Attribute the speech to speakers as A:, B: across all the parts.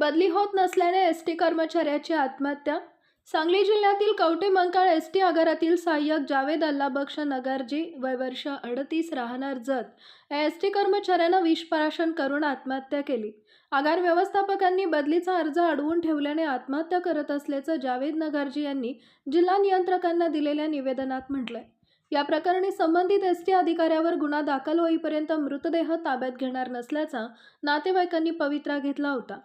A: बदली होत नसल्याने एस टी कर्मचाऱ्याची आत्महत्या. सांगली जिल्ह्यातील कवटे मंकाळ एस टी आगारातील सहाय्यक जावेद अल्लाबक्ष नगरजी वय वर्ष अडतीस राहणार जत. या एस टी कर्मचाऱ्यानं विषप्राशन करून आत्महत्या केली. आगार व्यवस्थापकांनी बदलीचा अर्ज अडवून ठेवल्याने आत्महत्या करत असल्याचं जावेद नगरजी यांनी जिल्हा नियंत्रकांना दिलेल्या निवेदनात म्हटलंय. या प्रकरणी संबंधित एस टी अधिकाऱ्यावर गुन्हा दाखल होईपर्यंत मृतदेह ताब्यात घेणार नसल्याचा नातेवाईकांनी पवित्रा घेतला होता.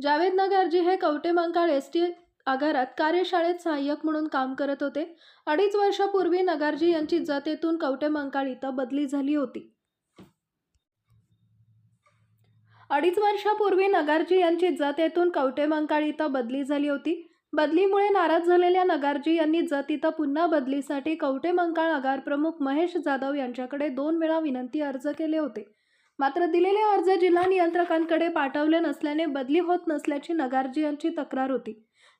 A: जावेद नगरजी हे कवटे मंकाळ एस टी आगारात कार्यशाळेत सहाय्यक म्हणून काम करत होते. अडीच वर्षापूर्वी नगारजी यांची जतेतून येथून कवटे मंकाळ इथं बदली झाली होती. अडीच वर्षापूर्वी नगारजी यांची जत येथून कवटे मंकाळ इथं बदली झाली होती. बदलीमुळे नाराज झालेल्या नगारजी यांनी जत इथं पुन्हा बदलीसाठी कवटे मंकाळ आगार प्रमुख महेश जाधव यांच्याकडे दोन वेळा विनंती अर्ज केले होते. मात्र दिलेले अर्ज जिल्हा नियंत्रकांकडे पाठवले नसल्याने बदली होत नसल्याची नगारजी यांची तक्रार होती.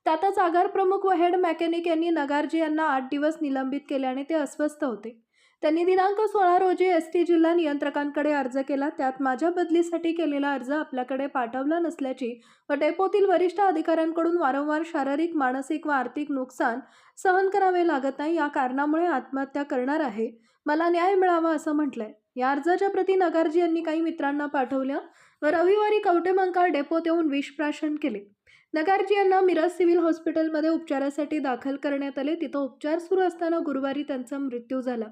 A: त्यातच आगार प्रमुख व हेड मेकॅनिक यांनी नगारजी यांना आठ दिवस निलंबित केल्याने ते अस्वस्थ होते. त्यांनी दिनांक सोळा रोजी एस टी जिल्हा नियंत्रकांकडे अर्ज केला. त्यात माझ्या बदलीसाठी केलेला अर्ज आपल्याकडे पाठवला नसल्याची व डेपोतील वरिष्ठ अधिकाऱ्यांकडून वारंवार शारीरिक मानसिक व आर्थिक नुकसान सहन करावे लागत नाही या कारणामुळे आत्महत्या करणार आहे. मला न्याय मिळावा असं म्हटलंय. या अर्जाच्या प्रती नगारजी यांनी काही मित्रांना पाठवल्या व रविवारी कवटेमंकाळ डेपोत येऊन विषप्राशन केले. नगारजी यांना मिरज सिव्हिल हॉस्पिटलमध्ये उपचारासाठी दाखल करण्यात आले. तिथं उपचार सुरू असताना गुरुवारी त्यांचा मृत्यू झाला.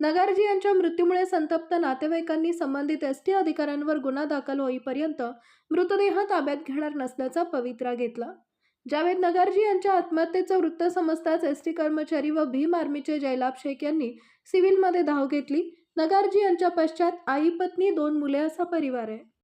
A: नगारजी यांच्या मृत्यूमुळे संतप्त नातेवाईकांनी संबंधित एस टी अधिकाऱ्यांवर गुन्हा दाखल होईपर्यंत मृतदेह ताब्यात घेणार नसल्याचा पवित्रा घेतला. जावेद नगारजी यांच्या आत्महत्येचं वृत्त समजताच एस टी कर्मचारी व भीम आर्मीचे जयलाभ शेख यांनी सिव्हिलमध्ये धाव घेतली. नगारजी यांच्या पश्चात आई पत्नी दोन मुले असा परिवार आहे.